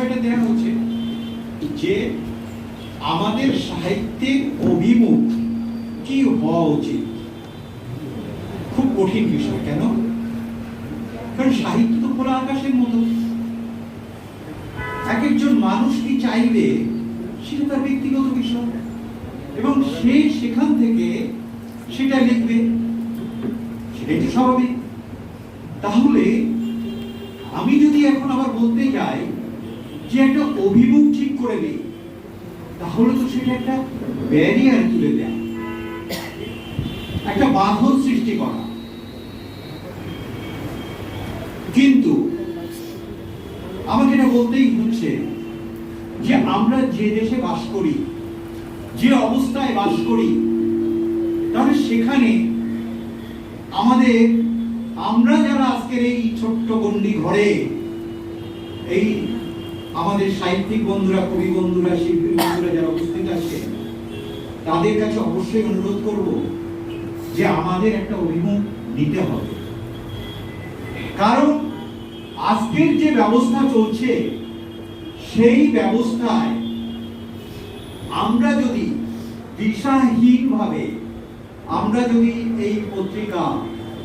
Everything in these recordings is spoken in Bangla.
বিষয়টা দেওয়া হচ্ছে যে আমাদের সাহিত্যের অভিমুখ কি হওয়া উচিত? খুব কঠিন বিষয়, কেন? কারণ সাহিত্য তো খোলা আকাশের মতো। এক একজন মানুষ কি চাইবে সেটা তার ব্যক্তিগত বিষয়। এবং সে সেখান থেকে সেটা লিখবে। সেটাই তো স্বাভাবিক। তাহলে আমি যদি এখন আবার বলতে যাই যে একটা অভিমুখ ঠিক করে নেই, তাহলে তো সেটা একটা ব্যারিয়ার তুলে দেয়া। একটা বাঁধন সৃষ্টি করা। কিন্তু আমাকে এটা বলতেই হচ্ছে যে আমরা যে দেশে বাস করি, যে অবস্থায় বাস করি, তাহলে সেখানে আমাদের, আমরা যারা আজকের এই ছোট্ট গন্ডি ঘরে, এই আমাদের সাহিত্যিক বন্ধুরা, কবি বন্ধুরা, শিল্পী বন্ধুরা যারা উপস্থিত আছে, তাদের কাছে অবশ্যই অনুরোধ করব যে আমাদের একটা অভিমুখ নিতে হবে। কারণ আজকের যে ব্যবস্থা চলছে, সেই ব্যবস্থায় আমরা যদি দিশাহীন ভাবে আমরা যদি এই পত্রিকা,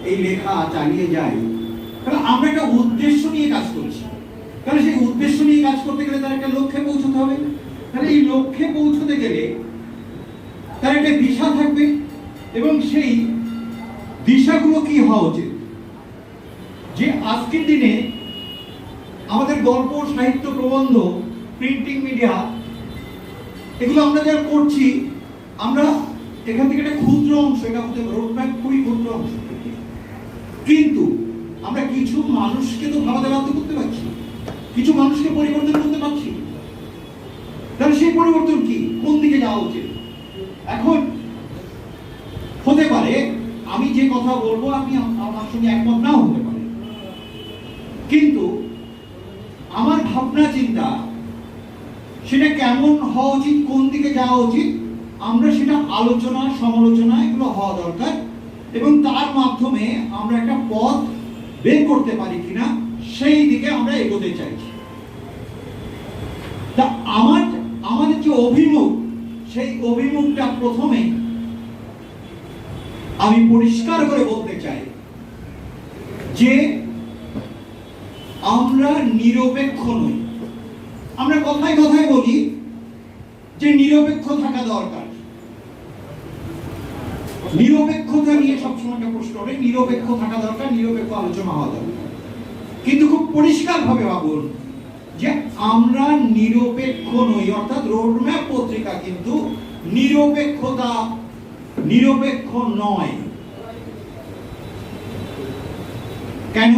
এই লেখা চালিয়ে যাই, তাহলে আমরা একটা উদ্দেশ্য নিয়ে কাজ করছি। তাহলে সেই উদ্দেশ্য নিয়ে কাজ করতে গেলে তার একটা লক্ষ্যে পৌঁছতে হবে। তাহলে এই লক্ষ্যে পৌঁছতে গেলে তার একটা দিশা থাকবে এবং সেই দিশাগুলো কি হওয়া উচিত? যে আজকের দিনে আমাদের গল্প, সাহিত্য, প্রবন্ধ প্রিন্টিং মিডিয়া এগুলো আমরা যারা করছি, আমরা এখান থেকে একটা ক্ষুদ্র অংশ, এটা আমাদের রোডম্যাপ খুবই ক্ষুদ্র অংশ। কিন্তু আমরা কিছু মানুষকে তো ভাবাতে বাধ্য করতে পারছি কিছু মানুষকে পরিবর্তন করতে পারছি। তাহলে সেই পরিবর্তন কি? কোন দিকে যাওয়া উচিত? এখন হতে পারে, আমি যে কথা বলব আম- আমার সঙ্গে একমত নাও হতে পারে। কিন্তু আমার ভাবনা, চিন্তা, সেটা কেমন হওয়া উচিত, কোন দিকে যাওয়া উচিত, আমরা সেটা আলোচনা, সমালোচনা, এগুলো হওয়া দরকার। এবং তার মাধ্যমে আমরা একটা পথ বের করতে পারি কিনা সেই দিকে আমরা এগোতে চাইছি। তা আমার, আমাদের যে অভিমুখ, সেই অভিমুখটা প্রথমে আমি পরিষ্কার করে বলতে চাই যে আমরা নিরপেক্ষ নই। আমরা কথায় কথায় বলি যে নিরপেক্ষ থাকা দরকার। নিরপেক্ষতা নিয়ে সবসময় প্রশ্ন ওঠে, নিরপেক্ষ থাকা দরকার, নিরপেক্ষ আলোচনা হওয়া দরকার। কিন্তু খুব পরিষ্কার ভাবে ভাবুন যে আমরা নিরপেক্ষ নই, অর্থাৎ রোডম্যাপ পত্রিকা কিন্তু নিরপেক্ষতা, নিরপেক্ষ নয়। কেন?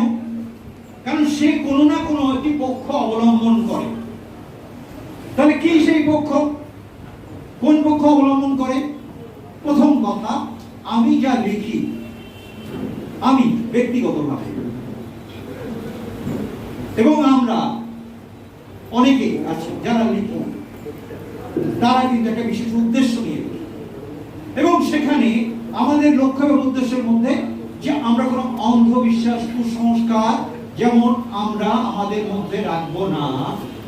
কারণ সে কোনো না কোনো একটি পক্ষ অবলম্বন করে। তাহলে কি সেই পক্ষ? কোন পক্ষ অবলম্বন করে? প্রথম কথা, আমি যা লিখি, আমি ব্যক্তিগতভাবে। এবং আমরা অনেকে আছি যারা লিখি তারা কিন্তু একটা বিশেষ উদ্দেশ্য নিয়ে এবং সেখানে আমাদের লক্ষ্য এবং উদ্দেশ্যের মধ্যে যে আমরা কোনো অন্ধবিশ্বাস, কুসংস্কার যেমন আমরা আমাদের মধ্যে রাখব না,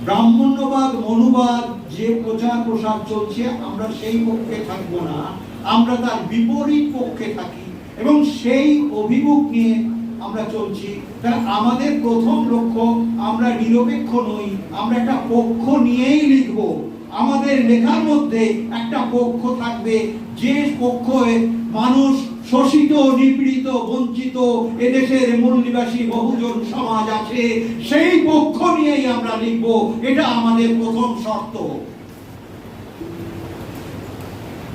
ব্রাহ্মণ্যবাদ, মনুবাদ যে প্রচার প্রসার চলছে, আমরা সেই পক্ষে থাকব না। আমরা তার বিপরীত পক্ষে থাকি। এবং সেই অভিমুখ নিয়ে আমরা চলছি। তাহলে আমাদের প্রথম লক্ষ্য, আমরা নিরপেক্ষ নই, আমরা একটা পক্ষ নিয়েই লিখব। আমাদের লেখার মধ্যে একটা পক্ষ থাকবে, যে পক্ষে মানুষ শোষিত, নিপীড়িত, বঞ্চিত, এদেশের মূল নিবাসী বহুজন সমাজ আছে, সেই পক্ষ নিয়েই আমরা লিখব। এটা আমাদের প্রথম শর্ত।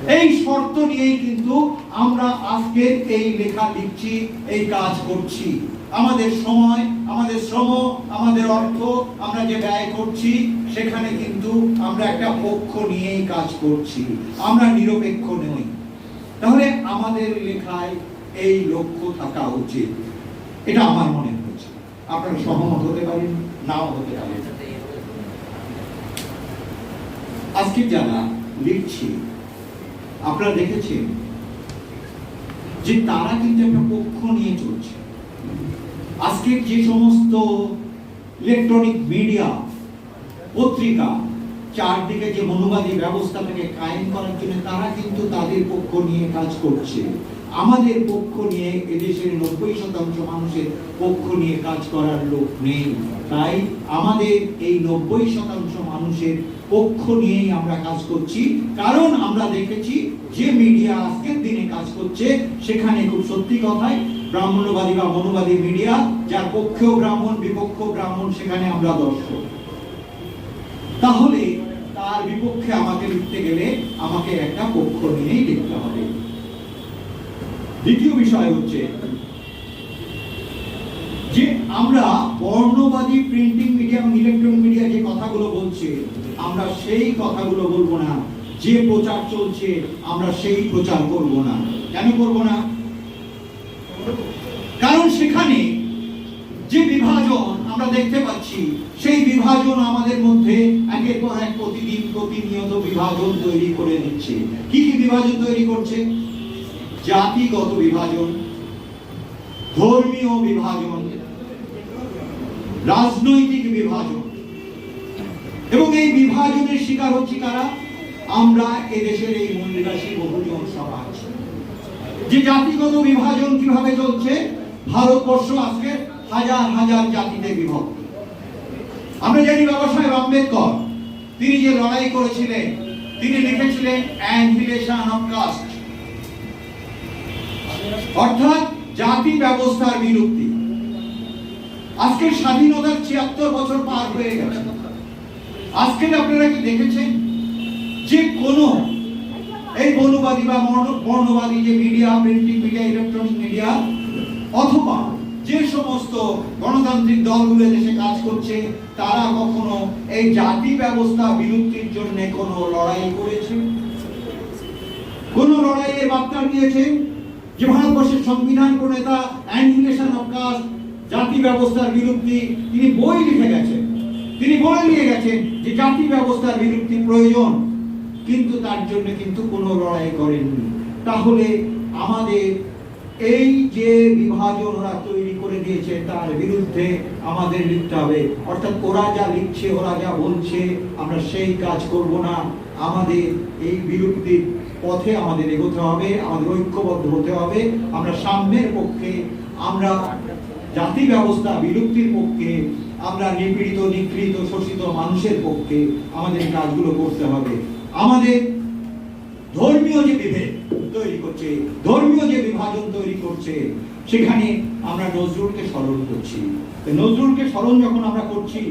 এই শর্ত নিয়েই কিন্তু আমরা আজকে এই লেখা লিখছি, এই কাজ করছি। আমাদের সময়, আমাদের শ্রম, আমাদের অর্থ আমরা যে ব্যয় করছি, সেখানে কিন্তু আমরা একটা পক্ষ নিয়েই কাজ করছি। আমরা নিরপেক্ষ নই। তাহলে আমাদের লেখায় এই লক্ষ্য থাকা উচিত। এটা আমার মনে হচ্ছে। আপনারা সহমত হতে পারেন, নাও হতে পারেন। আজকে যারা লিখছি আপনারা দেখেছেন যে তারা কিন্তু একটা পক্ষ নিয়ে চলছে। আজকে যে সমস্ত ইলেকট্রনিক মিডিয়া পত্রিকা, চারদিকে যে মনোবাদী ব্যবস্থাটাকে কায়েম করার জন্য তারা কিন্তু তাদের পক্ষ নিয়ে কাজ করছে। আমাদের পক্ষ নিয়ে এদেশের নব্বই শতাংশ মানুষের পক্ষ নিয়ে কাজ করার লোক নেই। তাই আমাদের এই নব্বই শতাংশ মানুষের পক্ষ নিয়েই আমরা কাজ করছি। কারণ আমরা দেখেছি, যে মিডিয়া আজকের দিনে কাজ করছে, সেখানে খুব সত্যি কথাই ব্রাহ্মণবাদী বা মনোবাদী মিডিয়া, যার পক্ষেও ব্রাহ্মণ বিপক্ষ ব্রাহ্মণ, সেখানে আমরা দর্শক। তাহলে তার বিপক্ষে আমাকে লিখতে গেলে আমাকে একটা পক্ষ নিয়েই লিখতে হবে। দ্বিতীয় বিষয় হচ্ছে যে আমরা বর্ণবাদী প্রিন্টিং মিডিয়া এবং ইলেকট্রনিক মিডিয়া যে কথাগুলো বলছে, আমরা সেই কথাগুলো বলব না। যে প্রচার চলছে, আমরা সেই প্রচার করব না। কেন করব না? কারণ সেখানে যে বিভাজন আমরা দেখতে পাচ্ছি, সেই বিভাজন আমাদের মধ্যে একের পর এক প্রতিদিন প্রতিনিয়ত বিভাজন তৈরি করে দিচ্ছে। কি কি বিভাজন তৈরি করছে? জাতিগত বিভাজন, ধর্মীয় বিভাজন, রাজনৈতিক বিভাজন। এবং এই বিভাজনের শিকার হচ্ছে কারা? আমরা এদেশের এই মূল্যবাসী বহুজন সমাজ। যে জাতিগত বিভাজন কীভাবে চলছে? ভারতবর্ষ আজকে হাজার হাজার জাতিতে বিভক্ত। আমরা জানি বাবা সাহেব আম্বেদকর, তিনি যে লড়াই করেছিলেন, তিনি লিখেছিলেন অ্যানিহিলেশন অফ কাস্ট অর্থাৎ জাতি ব্যবস্থার বিলুপ্তি। আজকে স্বাধীনতার ছিয়াত্তর বছর পার হয়ে গেছে। আজকে আপনারা কি দেখেছেন? যে কোন এই বর্ণবাদী বা বর্ণবাদী যে media, printing media, electronic media, অথবা যে সমস্ত গণতান্ত্রিক দলগুলো দেশে কাজ করছে, তারা কখনো এই জাতি ব্যবস্থা বিলুপ্তির জন্য কোনো লড়াই করেছে? কোন লড়াইয়ের বার্তা দিয়েছে? যে ভারতবর্ষের সংবিধান প্রণেতা অ্যানিহিলেশন অফ কাস্ট, জাতি ব্যবস্থার বিলুপ্তি তিনি বই লিখে গেছেন। তিনি বলে নিয়ে গেছেন যে জাতি ব্যবস্থার বিলুপ্তি প্রয়োজন, কিন্তু তার জন্য কিন্তু কোনো লড়াই করেননি। তাহলে আমাদের এই যে বিভাজন ওরা তৈরি করে দিয়েছে, তার বিরুদ্ধে আমাদের লিখতে হবে। অর্থাৎ ওরা যা লিখছে, ওরা যা বলছে, আমরা সেই কাজ করব না। আমাদের এই বিলুপ্তির পথে আমাদের এগোতে হবে, আমাদের ঐক্যবদ্ধ হতে হবে। আমরা সাম্যের পক্ষে, আমরা জাতি ব্যবস্থা, বিলুপ্তির পক্ষে, আমরা নিপীড়িত নিগৃহীত শোষিত মানুষের পক্ষে আমাদের কাজগুলো করতে হবে। আমাদের ধর্মীয় যে বিভেদ তৈরি করছে, ধর্মীয় যে বিভাজন তৈরি করছে, সেখানে আমরা নজরুলকে স্মরণ করছি। নজরুলকে স্মরণ যখন আমরা করছি,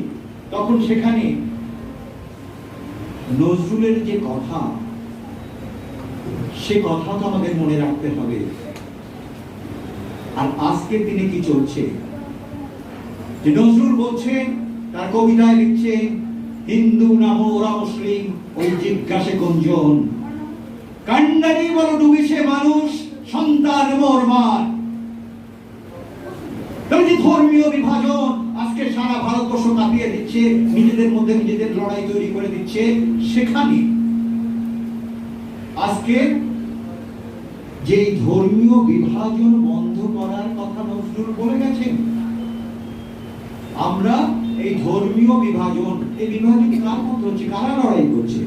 তখন সেখানে নজরুলের যে কথা সে কথা তো আমাদের মনে রাখতে হবে। আর আজকের দিনে কি চলছে? নজরুল বলছেন তার কবিতায় লিখছে, হিন্দু নাম ওরা মুসলিম, ওই জিজ্ঞাসে গুঞ্জন। কান্ডারি বড় ডুবিছে মানুষ, সন্তান মোর ধর্মীয় বিভাজন আজকে সারা ভারতবর্ষ কাঁপিয়ে দিচ্ছে, নিজেদের মধ্যে নিজেদের লড়াই তৈরি করে দিচ্ছে, সেখানে আজকে যে ধর্মীয় বিভাজন বন্ধ করার কথা নজরুল বলে গেছেন, আমরা এই ধর্মীয় বিভাজন, এই বিভাজন কার মধ্যে হচ্ছে? কারা লড়াই করছে?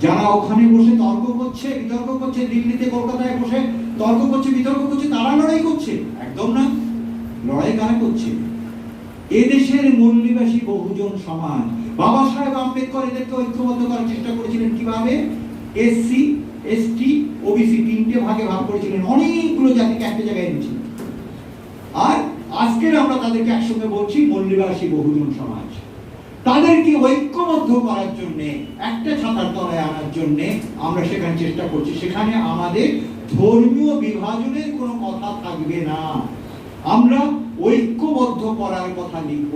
যারা ওখানে বসে তর্ক করছে, বিতর্ক করছে, দিল্লিতে, কলকাতায় বসে তর্ক করছে, বিতর্ক করছে, তারা লড়াই করছে? একদম না। লড়াই কারা করছে? এদেশের মূল্যবাসী বহুজন সমাজ। বাবা সাহেব আম্বেদকর এদেরকে ঐক্যবদ্ধ করার চেষ্টা করেছিলেন কীভাবে? এসসি এসটি ওবিসি তিনটে ভাগে ভাগ করেছিলেন অনেকগুলো জাতিকে একটা জায়গায় এনেছিলেন আর আজকের আমরা তাদেরকে একসঙ্গে বলছি মল্লিবাসী বহুজন সমাজ তাদেরকে ঐক্যবদ্ধ করার জন্য একটা ছাতার তলায় আনার জন্য আমরা সেখানে চেষ্টা করছি সেখানে আমাদের ধর্মীয় বিভাজনের কোনো কথা থাকবে না আমরা ঐক্যবদ্ধ করার কথা লিখব।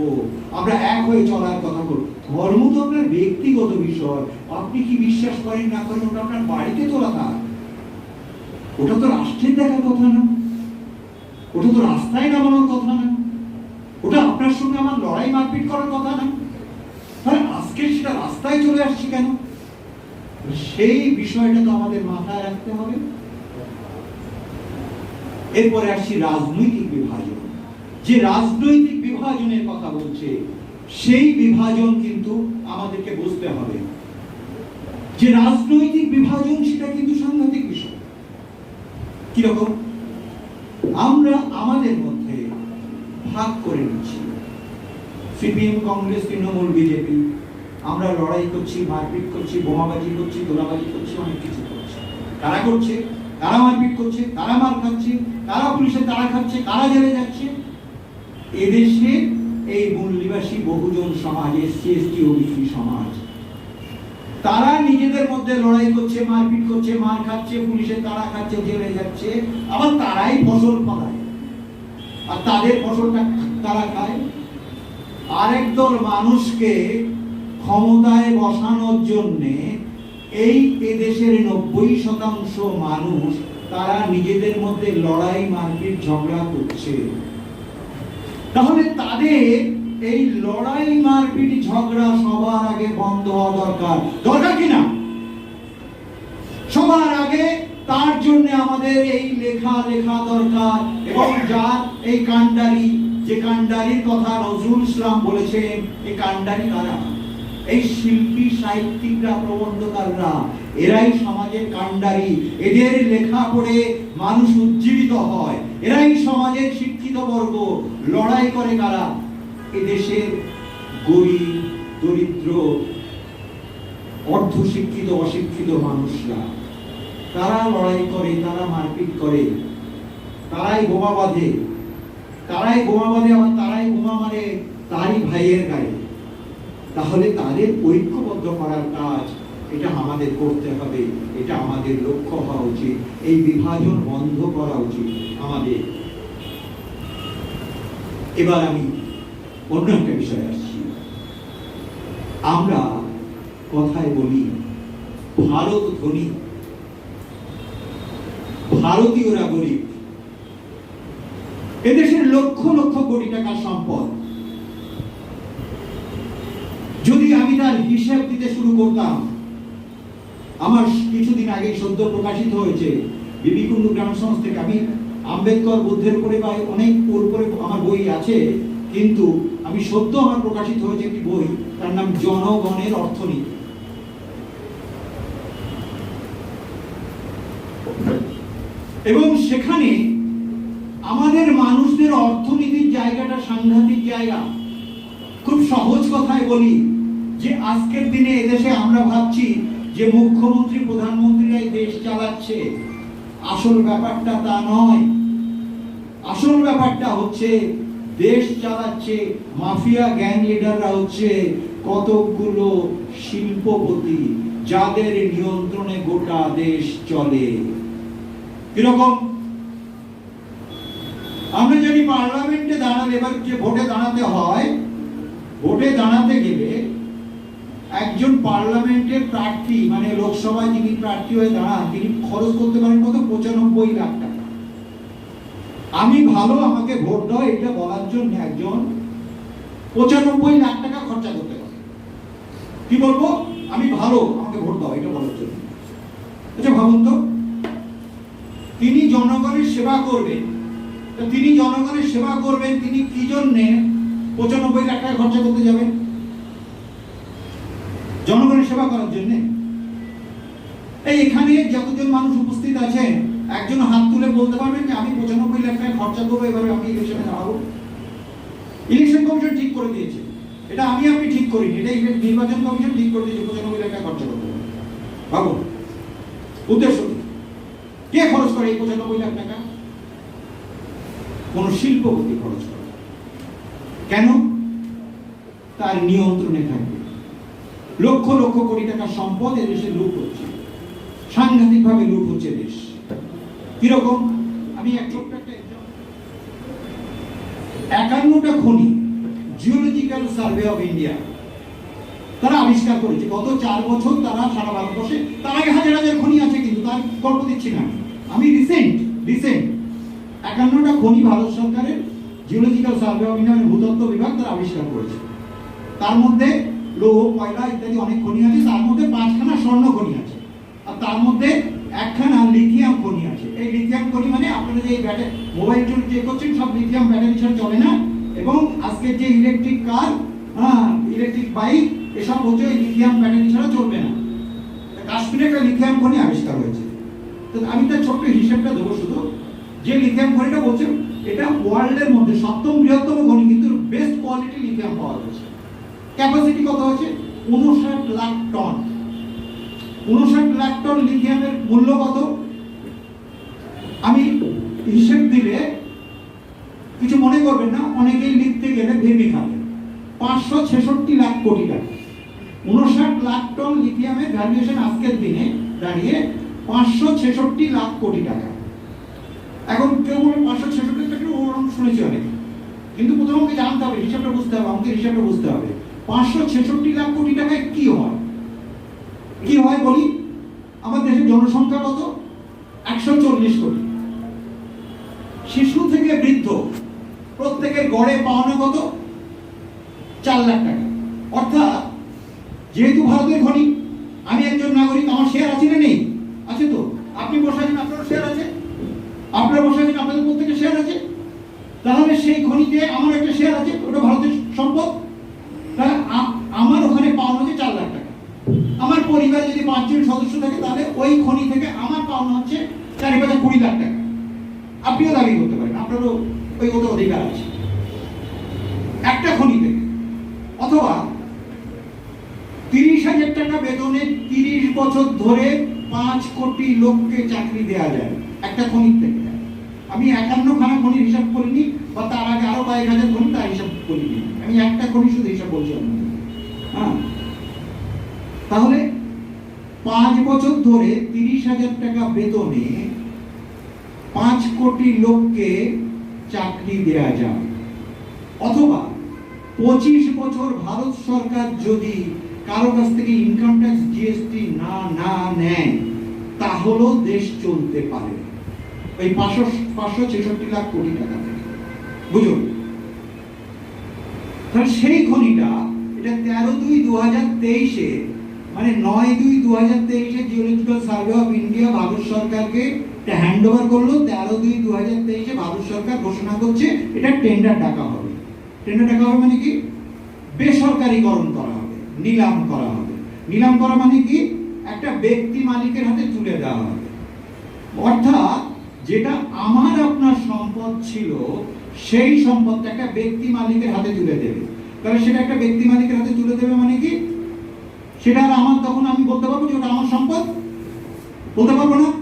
আমরা এক হয়ে চলার কথা বলব। ধর্ম তো আপনার ব্যক্তিগত বিষয়। আপনি কি বিশ্বাস করেন না করেন? ওটা আপনার বাড়িতে তোলা থাক ওটা তো রাষ্ট্রের দেখার কথা না। ওটা তো রাস্তায় নামানোর কথা না। ওটা আপনার সঙ্গে আমার লড়াই মারপিট করার কথা না। তাহলে আজকে সেটা রাস্তায় চলে আসছে কেন? সেই বিষয়টা তো আমাদের মাথায় রাখতে হবে। এরপরে আসছি রাজনৈতিক বিভাজন। যে রাজনৈতিক বিভাজনের কথা বলছে, সেই বিভাজন কিন্তু আমাদেরকে বুঝতে হবে। যে রাজনৈতিক বিভাজন, সেটা কিন্তু সাংঘাতিক বিষয়। কীরকম? আমরা আমাদের মধ্যে ভাগ করে নিচ্ছি। CPM, Congress, Trinamool, BJP. আমরা লড়াই করছি, মারপিট করছি, বোমাবাজি করছি গোলাবাজি করছি, অনেক কিছু করছি। কারা করছে? তারা মারপিট করছে? তারা মার খাচ্ছে? তারা পুলিশের তারা খাচ্ছে? কারা জেলে যাচ্ছে? এদেশে এই মূল্যবাসী বহুজন সমাজ এসসি এসটি ওবিসি সমাজ। তারা নিজেদের মধ্যে লড়াই করছে, মারপিট করছে, মার খাচ্ছে, পুলিশের তারা খাচ্ছে, জেলে যাচ্ছে, আবার তারাই ফসল ফলায় আর তাদের ফসলটা তারা খায়। আরেক দল মানুষকে ক্ষমতায় বসানোর জন্যে এই এদেশের নব্বই শতাংশ মানুষ তারা নিজেদের মধ্যে লড়াই, মারপিট, ঝগড়া করছে। তাহলে তাদের এই লড়াই মারপিট ঝগড়া সবার আগে বন্ধ হওয়া দরকার। দরকার কি না? সবার আগে তার জন্য আমাদের এই লেখা লেখা দরকার এবং যার এই কান্ডারি যে কান্ডারির কথা নজরুল ইসলাম বলেছেন, এই কান্ডারি কারা? এই শিল্পী, সাহিত্যিকরা, প্রবন্ধকাররা, এরাই সমাজের কান্ডারি এদের লেখা পড়ে মানুষ উজ্জীবিত হয়। এরাই সমাজের শিক্ষিত বর্গ, লড়াই করে কারা? এদেশের গরিব, দরিদ্র, অর্ধশিক্ষিত, অশিক্ষিত মানুষরা। তারা লড়াই করে, তারা মারপিট করে। তারাই বোমা বাঁধে। তারাই বোমা বাঁধে আবার তারাই বোমা মারে তারই ভাইয়ের গায়ে। তাহলে তাদের ঐক্যবদ্ধ করার কাজ এটা আমাদের করতে হবে। এটা আমাদের লক্ষ্য হওয়া উচিত। এই বিভাজন বন্ধ করা উচিত আমাদের। এবার আমি অন্য একটা বিষয়ে আসছি। আমরা কথায় বলি, ভারত ধনী ভারতীয়রা গরিব এদেশের লক্ষ লক্ষ কোটি টাকার সম্পদ। যদি আমি তার হিসাব দিতে শুরু করতাম, আমার কিছুদিন আগে সদ্য প্রকাশিত হয়েছে বিবিকুণ্ডু গ্রাম সমাজ থেকে আমি আম্বেদকর বুদ্ধের উপরে বা অনেক ওর উপরে আমার বই আছে, কিন্তু আমি সদ্য আমার প্রকাশিত হয়েছে একটি বই, তার নাম জনগণের অর্থনীতি। এবং সেখানে আমাদের মানুষদের অর্থনীতির জায়গাটা সাংঘাতিক জায়গা। খুব সহজ কথায় বলি যে, আজকের দিনে এদেশে আমরা ভাবছি যে মুখ্যমন্ত্রী প্রধানমন্ত্রীরা এই দেশ চালাচ্ছে। আসল ব্যাপারটা তা নয়। আসল ব্যাপারটা হচ্ছে, দেশ চালাচ্ছে, মাফিয়া গ্যাং লিডাররা হচ্ছে কতকগুলো শিল্পপতি যাদের নিয়ন্ত্রণে গোটা দেশ চলে। কীরকম? আমরা জানি পার্লামেন্টে দাঁড়ালে, এবার যে ভোটে দাঁড়াতে হয়, ভোটে দাঁড়াতে গেলে একজন পার্লামেন্টের প্রার্থী মানে লোকসভায় যিনি প্রার্থী হয়ে দাঁড়ান, তিনি খরচ করতে পারেন কত? পঁচানব্বই লাখ টাকা। আমি ভালো, আমাকে ভোট দাও, এটা বলার জন্য একজন পঁচানব্বই লাখ টাকা খরচা করতে পারে। কি বলব? আমি ভালো, আমাকে ভোট দাও, এটা বলার জন্য। আচ্ছা ভাবুন তো, তিনি জনগণের সেবা করবেন। তিনি জনগণের সেবা করবেন, তিনি কি জন্যে পঁচানব্বই লাখ টাকা খরচা করতে যাবেন? জনগণের সেবা করার জন্য। এই এখানে যতজন মানুষ উপস্থিত আছেন, একজন হাত তুলে বলতে পারবেন যে, আমি পঁচানব্বই লাখ টাকা খরচা করব, এবারে আমি ইলেকশনে দাঁড়াবো। ইলেকশন কমিশন ঠিক করে দিয়েছে। এটা আমি আপনি ঠিক করিনি, এটা নির্বাচন কমিশন ঠিক করে দিয়েছে, পঁচানব্বই লাখ টাকা খরচা করতে। হবে ভাবুন উদ্দেশ্য কে? খরচ করে এই পঁচানব্বই লাখ টাকা? কোন শিল্পপতি খরচ করে। কেন? তার নিয়ন্ত্রণে থাকবে লক্ষ লক্ষ কোটি টাকার সম্পদ এদেশে লুট হচ্ছে। সাংঘাতিক ভাবে লুট হচ্ছে দেশ। কীরকম? আমি এক ছোট্ট একটা একান্নটা খনি জিওলজিক্যাল সার্ভে অফ ইন্ডিয়া তারা আবিষ্কার করেছে। গত চার বছর তারা সারা ভারতবর্ষে তার আগে হাজার হাজার খনি আছে, কিন্তু তার গল্প দিচ্ছি না। আমি রিসেন্ট রিসেন্ট একান্নটা খনি ভারত সরকারের জিওলজিক্যাল সার্ভে অফ ইন্ডিয়া ভূতত্ত্ব বিভাগ, তারা আবিষ্কার করেছে। তার মধ্যে লৌহ কয়লা ইত্যাদি অনেক খনি আছে, তার মধ্যে পাঁচখানা স্বর্ণ খনি আছে। আর তার মধ্যে একখানা লিথিয়াম খনি আছে। এই লিথিয়াম খনি মানে আপনারা যে ব্যাটারি মোবাইল টোল যে করছেন, সব লিথিয়াম ব্যাটারি ছাড়া চলে না। এবং আজকের যে ইলেকট্রিক কার হ্যাঁ ইলেকট্রিক বাইক এসব বলছে এই লিথিয়াম ব্যাটারি ছাড়া চলবে না। কাশ্মীরে একটা লিথিয়াম খনি আবিষ্কার হয়েছে। তো আমি তার ছোট্ট হিসেবটা দেবো শুধু। যে লিথিয়াম খনিটা বলছে এটা ওয়ার্ল্ডের মধ্যে সপ্তম বৃহত্তম খনি, কিন্তু বেস্ট কোয়ালিটি লিথিয়াম পাওয়া যাচ্ছে ক্যাপাসিটি কত আছে উনষাট লাখ টন উনষাট লাখ টন লিথিয়ামের মূল্য কত? আমি হিসেব দিলে কিছু মনে করবেন না, অনেকেই লিখতে গেলে ভেবে খাবে। পাঁচশো ছেষট্টি লাখ কোটি টাকা। উনষাট লাখ টন লিথিয়ামের ভ্যালুয়েশন আজকের দিনে দাঁড়িয়ে পাঁচশো ছেষট্টি লাখ কোটি টাকা। এখন কেউ বলে পাঁচশো ছেষট্টি টাকা ওরকম শুনেছি অনেক। কিন্তু প্রথমে আমাকে জানতে হবে, হিসাবটা বুঝতে হবে, আমাকে হিসাবটা বুঝতে হবে। পাঁচশো ছেষট্টি লাখ কোটি টাকায় কি হয়? কি হয় বলি? আমার দেশের জনসংখ্যা কত? একশো চল্লিশ কোটি। শিশু থেকে বৃদ্ধ প্রত্যেকের গড়ে পাওনা কত? চার লাখ টাকা। অর্থাৎ, যেহেতু ভারতের খনি, আমি একজন নাগরিক, আমার শেয়ার আছে না নেই? আছে তো? আপনি বসে আছেন আপনার শেয়ার আছে? আপনারা বসে আছেন আপনাদের প্রত্যেকের শেয়ার আছে? তাহলে সেই খনিতে আমার একটা শেয়ার আছে, ওটা ভারতের সম্পদ তাহলে আ- আমার ওখানে পাওনা হচ্ছে চার লাখ টাকা আমার পরিবারে যদি পাঁচজন সদস্য থাকে তাহলে ওই খনি থেকে আমার পাওনা হচ্ছে চারি পাঁচে কুড়ি লাখ টাকা। আপনিও দাবি করতে পারেন, আপনারও ওই ওটা অধিকার আছে। একটা খনি থেকে, অথবা তিরিশ হাজার টাকা বেতনে তিরিশ বছর ধরে পাঁচ কোটি লোককে চাকরি দেওয়া যায়, একটা খনির থেকে। আমি একান্ন খানা খনির হিসাব করিনি, বা তার আগে আরও কয়েক হাজার খনি তার হিসাব করিনি। আমি একটা খনি শুধু হিসাব বলছি আপনাদের। হ্যাঁ। তাহলে পাঁচ বছর ধরে তিরিশ হাজার টাকা বেতনে পাঁচ কোটি লোককে চাকরি দেয়া যায়। অথবা পঁচিশ বছর ভারত সরকার যদি কারও কাছ থেকে ইনকাম ট্যাক্স জিএসটি না না নেয়, তাহলেও দেশ চলতে পারে। ওই পাঁচশো পাঁচশো ছেষট্টি লাখ কোটি টাকা থেকে। বুঝুন তাহলে সেই খনিটা, এটা তেরো দুই দু হাজার তেইশে মানে নয় দুই দু হাজার তেইশে geological survey of India Bharat সরকারকে হ্যান্ড ওভার করল, তেরো দুই দু হাজার তেইশে ভারত সরকার ঘোষণা করছে, এটা টেন্ডার ডাকা হবে। টেন্ডার ডাকা হবে মানে কি? বেসরকারীকরণ করা হবে, নিলাম করা হবে। নিলাম করা মানে কি? একটা ব্যক্তি মালিকের হাতে তুলে দেওয়া হবে। অর্থাৎ যেটা আমার আপনার সম্পদ ছিল, সেই সম্পদটা একটা ব্যক্তি মালিকের হাতে তুলে দেবে। তাহলে সেটা একটা ব্যক্তি মালিকের হাতে তুলে দেবে মানে কি? সেটা আর আমার, তখন আমি বলতে পারব যে ওটা আমার সম্পদ? বলতে পারব না?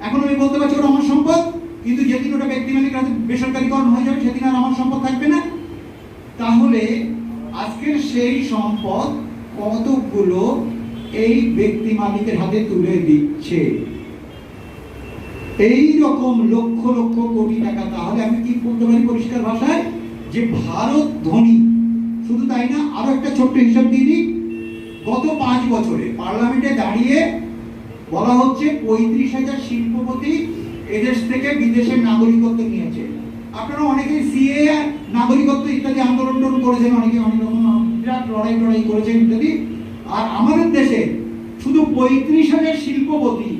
এখন আমি বলতে পারছি ওটা আমার সম্পদ, কিন্তু যেদিন ওটা ব্যক্তি মালিকের হাতে বেসরকারীকরণ হয়ে যাবে, সেদিন আর আমার সম্পদ থাকবে না। তাহলে আজকের সেই সম্পদ কতগুলো এই ব্যক্তি মালিকের হাতে তুলে দিচ্ছে? এই রকম লক্ষ লক্ষ কোটি টাকা। তাহলে আমি কি বলতে পারি পরিষ্কার ভাষায়? যে ভারত ধনী, শুধু তাই না, আরও একটা ছোট্ট হিসাব দিয়ে দিই। গত পাঁচ বছরে পার্লামেন্টে দাঁড়িয়ে বলা হচ্ছে পঁয়ত্রিশ হাজার শিল্পপতি এদেশ থেকে বিদেশের নাগরিকত্ব নিয়েছে। আপনারা অনেকেই সিএ নাগরিকত্ব ইত্যাদি আন্দোলন করেছেন, অনেকে অনেক রকম বিরাট লড়াই টড়াই করেছেন ইত্যাদি। আর আমাদের দেশে শুধু পঁয়ত্রিশ হাজার শিল্পপতি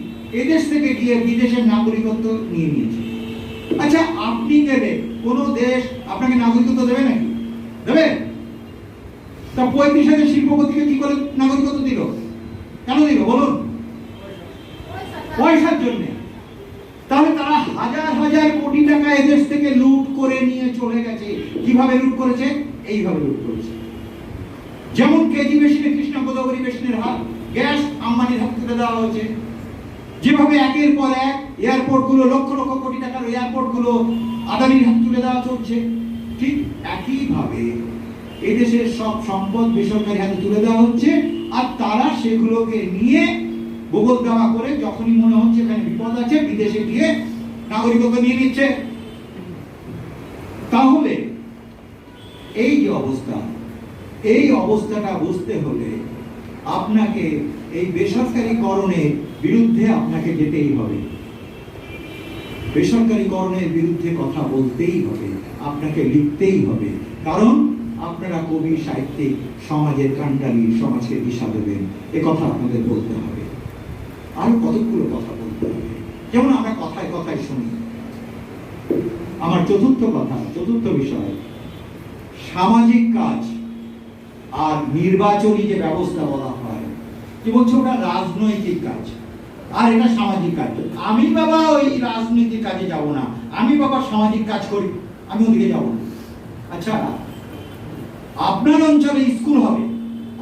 এদেশ থেকে গিয়ে বিদেশের নাগরিকত্ব নিয়ে নিয়েছে। আচ্ছা আপনি গেলে কোনো দেশ আপনাকে নাগরিকত্ব দেবে নাকি? দেবে? তা পঁয়ত্রিশ হাজার শিল্পপতিকে কি করে নাগরিকত্ব দিল? কেন দিল? বলুন। পয়সার জন্য। তাহলে তারা হাজার হাজার কোটি টাকা এদেশ থেকে লুট করে নিয়ে চলে গেছে। কীভাবে লুট করেছে? এইভাবে লুট করেছে। যেমন কেজি মেশিনে, কৃষ্ণ গোদাবরী মেশিনের হাত, গ্যাস আম্বানির হাত তুলে দেওয়া হয়েছে। যেভাবে একের পর এক এয়ারপোর্টগুলো লক্ষ লক্ষ কোটি টাকার এয়ারপোর্টগুলো আদানির হাত তুলে দেওয়া চলছে। ঠিক একইভাবে এদেশের সব সম্পদ বেসরকারি হাতে তুলে দেওয়া হচ্ছে, আর তারা সেগুলোকে নিয়ে গোবর দাওয়া করে যখনই মনে হচ্ছে এখানে বিপদ আছে, বিদেশে গিয়ে নাগরিকত্ব নিয়ে নিচ্ছে। তাহলে এই যে অবস্থা, এই অবস্থাটা বুঝতে হলে আপনাকে এই বেসরকারীকরণের বিরুদ্ধে আপনাকে যেতেই হবে। বেসরকারীকরণের বিরুদ্ধে কথা বলতেই হবে, আপনাকে লিখতেই হবে। কারণ আপনারা কবি, সাহিত্যিক, সমাজের কান্ডারি, সমাজকে দিশা দেবেন, এ কথা আপনাদের বলতে হবে। আরও কতগুলো কথা বলতে হবে। যেমন আমরা কথায় কথায় শুনি। আমার চতুর্থ কথা, চতুর্থ বিষয়, সামাজিক কাজ আর নির্বাচনী যে ব্যবস্থা বলা হয়, কি বলছে ওটা? রাজনৈতিক কাজ। আর এটা সামাজিক কাজ। আমি বাবা ওই রাজনৈতিক কাজে যাব না। আমি বাবা সামাজিক কাজ করি। আমি ওদিকে যাব না। আচ্ছা আপনার অঞ্চলে স্কুল হবে,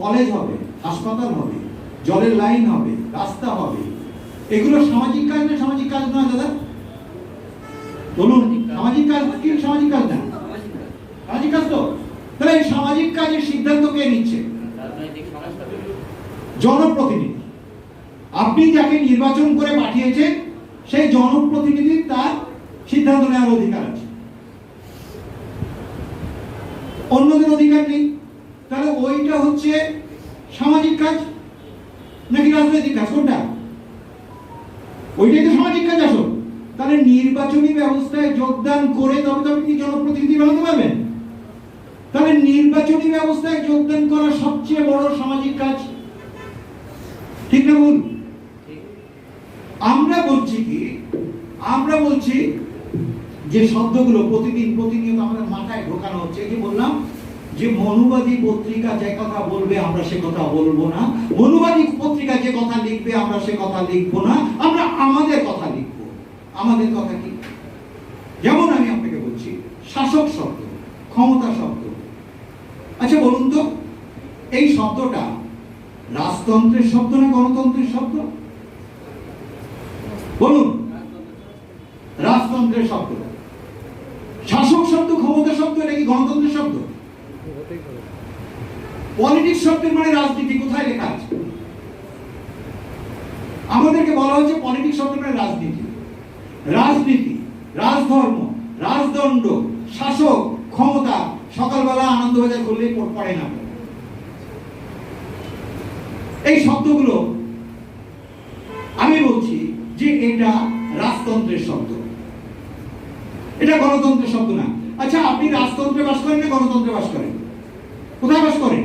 কলেজ হবে, হাসপাতাল হবে, জলের লাইন হবে, রাস্তা হবে। এগুলো সামাজিক কাজ না সামাজিক কাজ নয়, দাদা? বলুন, সামাজিক কাজ কি সামাজিক কাজ না? সামাজিক কাজ তো। তাহলে সামাজিক কাজের সিদ্ধান্ত কে নিচ্ছে? জনপ্রতিনিধি। আপনি যাকে নির্বাচন করে পাঠিয়েছেন, সেই জনপ্রতিনিধির তার সিদ্ধান্ত নেওয়ার অধিকার আছে। অন্যদের অধিকার নেই। তাহলে ওইটা হচ্ছে সামাজিক কাজ নাকি রাজনৈতিক কাজ? কোনটা? ওইটাই তো সামাজিক কাজ আসল। তাহলে নির্বাচনী ব্যবস্থায় যোগদান করে তবে তো আপনি জনপ্রতিনিধি বানাতে পারবেন? তাহলে নির্বাচনী ব্যবস্থায় যোগদান করা সবচেয়ে বড় সামাজিক কাজ। ঠিক না ঠিক। আমরা বলছি কি? আমরা বলছি যে শব্দগুলো প্রতিদিন প্রতিনিয়ত আমাদের মাথায় ঢোকানো হচ্ছে যে বললাম যে মনুবাদী পত্রিকা যে কথা বলবে আমরা সে কথা বলব না। মনুবাদী পত্রিকা যে কথা লিখবে আমরা সে কথা লিখব না। আমরা আমাদের কথা লিখব। আমাদের কথা কি? যেমন আমি আপনাকে বলছি, শাসক শব্দ, ক্ষমতা শব্দ। আচ্ছা বলুন তো, এই শব্দটা রাজতন্ত্রের শব্দ না গণতন্ত্রের শব্দ? বলুন, রাজতন্ত্রের শব্দ। শাসক শব্দ, ক্ষমতা শব্দ এটা কি গণতন্ত্রের শব্দ? পলিটিক্স শব্দের মানে রাজনীতি, কোথায় লেখা আছে? আমাদেরকে বলা হচ্ছে পলিটিক্স শব্দের মানে রাজনীতি। রাজনীতি, রাজধর্ম, রাজদণ্ড, শাসক, ক্ষমতা, সকালবেলা আনন্দবাজার করলেই পড়ে না। এই শব্দগুলো আমি বলছি যে এটা রাজতন্ত্রের শব্দ। এটা গণতন্ত্রের শব্দ না। আচ্ছা আপনি রাজতন্ত্রে বাস করেন না গণতন্ত্রে বাস করেন? কোথায় বাস করেন?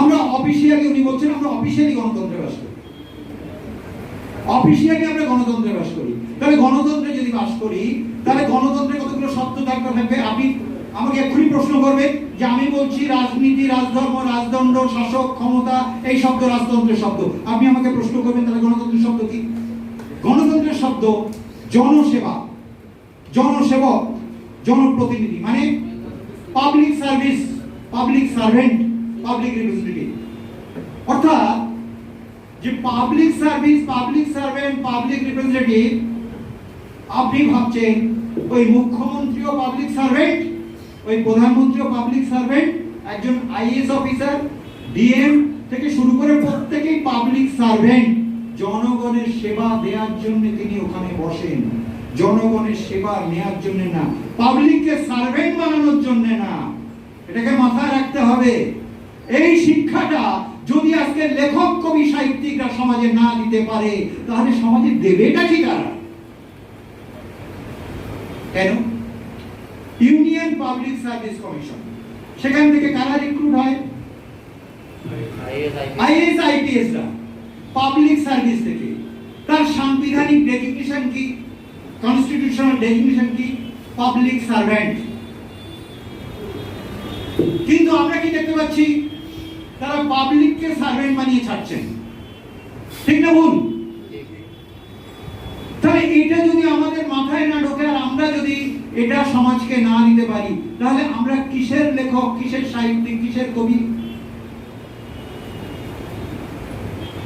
আমরা অফিসিয়ালি উনি বলছেন, আমরা অফিসিয়ালি গণতন্ত্রে বাস করি। অফিসিয়ালি আমরা গণতন্ত্রে বাস করি। তাহলে গণতন্ত্রে যদি বাস করি, তাহলে গণতন্ত্রে কতগুলো শব্দ থাকবে থাকবে? আপনি আমাকে এক্ষুনি প্রশ্ন করবেন যে আমি বলছি রাজনীতি, রাজধর্ম, রাজদণ্ড, শাসক, ক্ষমতা, এই শব্দ রাজতন্ত্রের শব্দ। আপনি আমাকে প্রশ্ন করবেন তাহলে গণতন্ত্রের শব্দ কি? গণতন্ত্রের শব্দ জনসেবা, জনসেবক, জনপ্রতিনিধি মানে public service public servant public representative অর্থাৎ যে public service public servant public representative আপনি ভাবছেন, ওই মুখ্যমন্ত্রীও পাবলিক সার্ভেন্ট ওই প্রধানমন্ত্রীও পাবলিক সার্ভেন্ট একজন আইএস অফিসার ডিএম থেকে শুরু করে প্রত্যেকেই পাবলিক সার্ভেন্ট জনগণের সেবা দেওয়ার জন্য তিনি ওখানে বসেন। জনগণের সেবা নেওয়ার জন্য না পাবলিককে সার্ভেন্ট বানানোর জন্য না। এটাকে মাথায় রাখতে হবে। এই শিক্ষাটা যদি আজকে লেখক কবি সাহিত্যিকরা সমাজে না দিতে পারে তাহলে সমাজে দেবেটা কি কারা? কেন? ইউনিয়ন পাবলিক সার্ভিস কমিশন সেখান থেকে কারা রিক্রুট হয়? আইএস আইএস আইপিএস রা। পাবলিক সার্ভিস থেকে। তার সাংবিধানিক ডেজিগনেশন কি? কনস্টিটিউশনাল ডেজিগনেশন কি? পাবলিক সার্ভেন্ট কিন্তু আমরা কি দেখতে পাচ্ছি? তারা পাবলিককে সার্ভেন্ট বানিয়ে ছাড়ছেন। ঠিক না ভুল? তাহলে এটা যদি আমাদের মাথায় না ঢোকে আর আমরা যদি এটা সমাজকে না দিতে পারি, তাহলে আমরা কিসের লেখক, কিসের সাহিত্যিক, কিসের কবি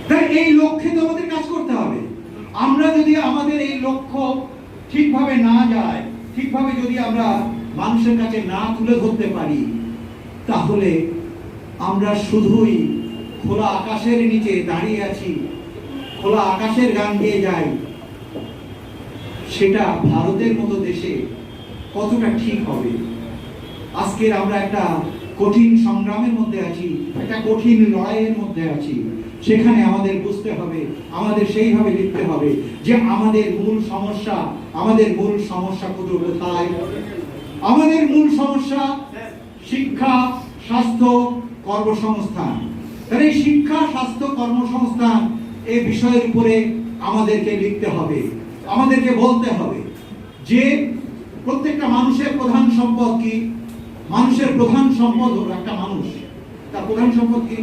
তাই এই লক্ষ্যে তো আমাদের কাজ করতে হবে। আমরা যদি আমাদের এই লক্ষ্য ঠিকভাবে না যায়, ঠিকভাবে যদি আমরা মানুষের কাছে না তুলে ধরতে পারি, তাহলে আমরা শুধুই খোলা আকাশের নিচে দাঁড়িয়ে আছি, খোলা আকাশের গান গেয়ে যাই। সেটা ভারতের মতো দেশে কতটা ঠিক হবে? আজকের আমরা একটা কঠিন সংগ্রামের মধ্যে আছি, একটা কঠিন লড়াইয়ের মধ্যে আছি। সেখানে আমাদের বুঝতে হবে, আমাদের সেইভাবে লিখতে হবে যে আমাদের মূল সমস্যা, আমাদের মূল সমস্যা কোথায়? আমাদের মূল সমস্যা শিক্ষা, স্বাস্থ্য, কর্মসংস্থান। তাহলে এই শিক্ষা, স্বাস্থ্য, কর্মসংস্থান এই বিষয়ের উপরে আমাদেরকে লিখতে হবে, আমাদেরকে বলতে হবে যে প্রত্যেকটা মানুষের প্রধান সম্পদ কি? মানুষের প্রধান সম্পদ হলো একটা মানুষ। তার প্রধান সম্পদ কি?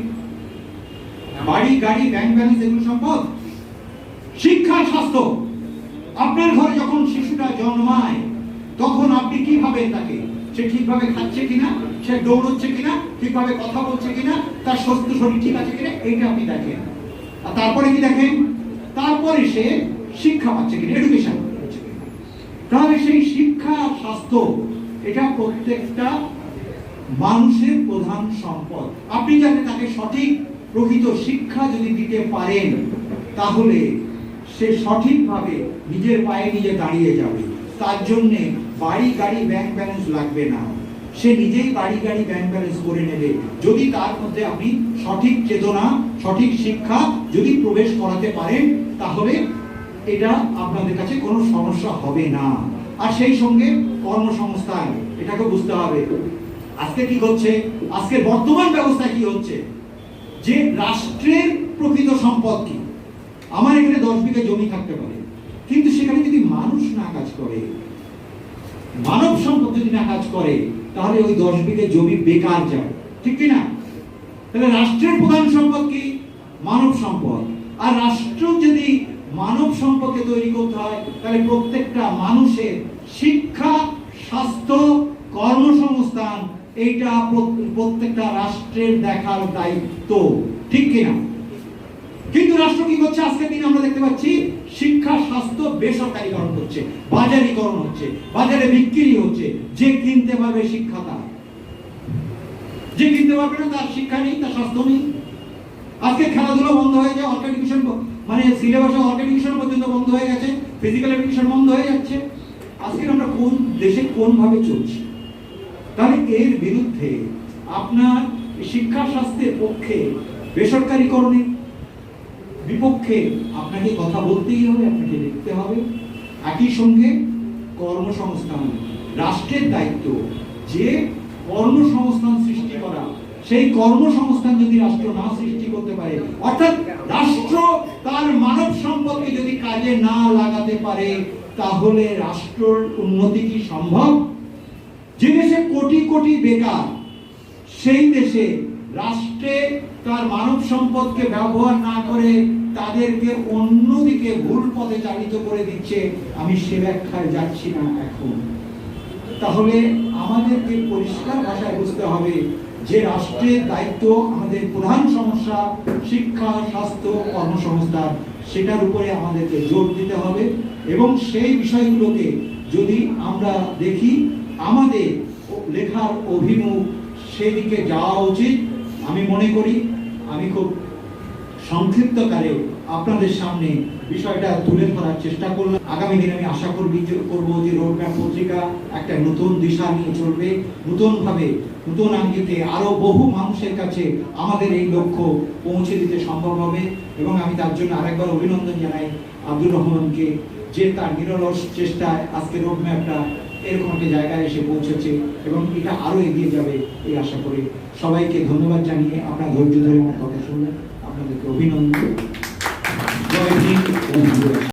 বাড়ি, গাড়ি ব্যাংক ব্যালেন্স এগুলো সম্পদ শিক্ষা, স্বাস্থ্য। আপনার ঘরে যখন শিশুটা জন্মায়, তখন আপনি কি ভাবেন তাকে? সে ঠিকভাবে খাচ্ছে কিনা? সে দৌড়চ্ছে কিনা? ঠিকভাবে কথা বলছে কিনা? তার স্বাস্থ্য শরীর ঠিক আছে কিনা? এইটা আপনি দেখেন। আর তারপরে কি দেখেন? তারপরে সে শিক্ষা পাচ্ছে কিনা? এডুকেশন তাহলে সেই শিক্ষা, স্বাস্থ্য, এটা প্রত্যেকটা মানুষের প্রধান সম্পদ। আপনি যাতে তাকে সঠিক প্রকৃত শিক্ষা যদি দিতে পারেন, তাহলে সে সঠিকভাবে নিজের পায়ে নিজে দাঁড়িয়ে যাবে। তার জন্য বাড়ি, গাড়ি ব্যাংক ব্যালেন্স লাগবে না। সে নিজেই বাড়ি, গাড়ি ব্যাংক ব্যালেন্স করে নেবে। যদি তার মধ্যে আপনি সঠিক চেতনা, সঠিক শিক্ষা যদি প্রবেশ করাতে পারেন, তাহলে এটা আপনাদের কাছে কোনো সমস্যা হবে না। আর সেই সঙ্গে কর্মসংস্থান, এটাকে বুঝতে হবে। আজকে কি হচ্ছে? আজকে বর্তমান ব্যবস্থা কি হচ্ছে? যে রাষ্ট্রের প্রকৃত সম্পদ কি? আমার এখানে দশ বিঘা জমি থাকতে পারে। কিন্তু সেখানে যদি মানুষ না কাজ করে, মানব সম্পদ যদি না কাজ করে, তাহলে ওই দশ বিঘে জমি বেকার যাবে ঠিক কি না? তাহলে রাষ্ট্রের প্রধান সম্পদ কি? মানব সম্পদ। আর রাষ্ট্র যদি মানব সম্পদকে তৈরি করতে হয়, তাহলে প্রত্যেকটা মানুষের শিক্ষা, স্বাস্থ্য, কর্মসংস্থান এইটা প্রত্যেকটা রাষ্ট্রের দেখার দায়িত্ব, ঠিক কিনা? কিন্তু রাষ্ট্র কি করছে? আজকের দিনে আমরা দেখতে পাচ্ছি, শিক্ষা, স্বাস্থ্য বেসরকারীকরণ হচ্ছে, বাজারীকরণ হচ্ছে, বাজারে বিক্রি হচ্ছে, যে কিনতে পারবে শিক্ষা তার। যে কিনতে পারবে না, তার শিক্ষা নেই, তার স্বাস্থ্য নেই। আজকে খেলাধুলা বন্ধ হয়ে যায় অর্গ এডুকেশন মানে সিলেবাসে অর্গ এডুকেশন পর্যন্ত বন্ধ হয়ে গেছে ফিজিক্যাল এডুকেশন বন্ধ হয়ে যাচ্ছে। আজকে আমরা কোন দেশে কোন ভাবে চলছি? তাহলে এর বিরুদ্ধে আপনার শিক্ষা স্বাস্থ্যের পক্ষে বেসরকারীকরণের বিপক্ষে আপনাকে কথা বলতেই হবে, আপনাকে লিখতে হবে। একই সঙ্গে কর্মসংস্থান, রাষ্ট্রের দায়িত্ব, যে কর্মসংস্থান সৃষ্টি করা, সেই কর্মসংস্থান যদি রাষ্ট্র না সৃষ্টি করতে পারে, অর্থাৎ রাষ্ট্র তার মানব সম্পদকে যদি কাজে না লাগাতে পারে, তাহলে রাষ্ট্রর উন্নতি কি সম্ভব? যে দেশে কোটি কোটি বেকার, সেই দেশে রাষ্ট্রে তার মানব সম্পদকে ব্যবহার না করে তাদেরকে অন্যদিকে ভুল পথে চালিত করে দিচ্ছে, আমি সে ব্যাখ্যায় যাচ্ছি না এখন। তাহলে আমাদেরকে পরিষ্কার ভাষায় বুঝতে হবে যে রাষ্ট্রের দায়িত্ব আমাদের প্রধান সমস্যা শিক্ষা, স্বাস্থ্য, কর্মসংস্থান, সেটার উপরে আমাদেরকে জোর দিতে হবে এবং সেই বিষয়গুলোকে যদি আমরা দেখি, আমাদের লেখার অভিমুখ সেদিকে যাওয়া উচিত। আমি মনে করি, আমি খুব সংক্ষিপ্তকারে আপনাদের সামনে বিষয়টা তুলে ধরার চেষ্টা করলাম। আগামী দিনে আমি আশা করবি করব যে রোডম্যাপ পত্রিকা একটা নতুন দিশা নিয়ে চলবে। নতুনভাবে, নতুন আঙ্গিকে আরও বহু মানুষের কাছে আমাদের এই লক্ষ্য পৌঁছে দিতে সম্ভব হবে। এবং আমি তার জন্য আরেকবার অভিনন্দন জানাই আব্দুর রহমানকে। যে তার নিরলস চেষ্টায় আজকে রোডম্যাপটা এরকম একটা জায়গায় এসে পৌঁছেছে এবং এটা আরও এগিয়ে যাবে এই আশা করি। সবাইকে ধন্যবাদ জানিয়ে আপনার ধৈর্য ধরে আমার কথা শুনলেন আপনাদেরকে অভিনন্দন। জয় হিন্দ।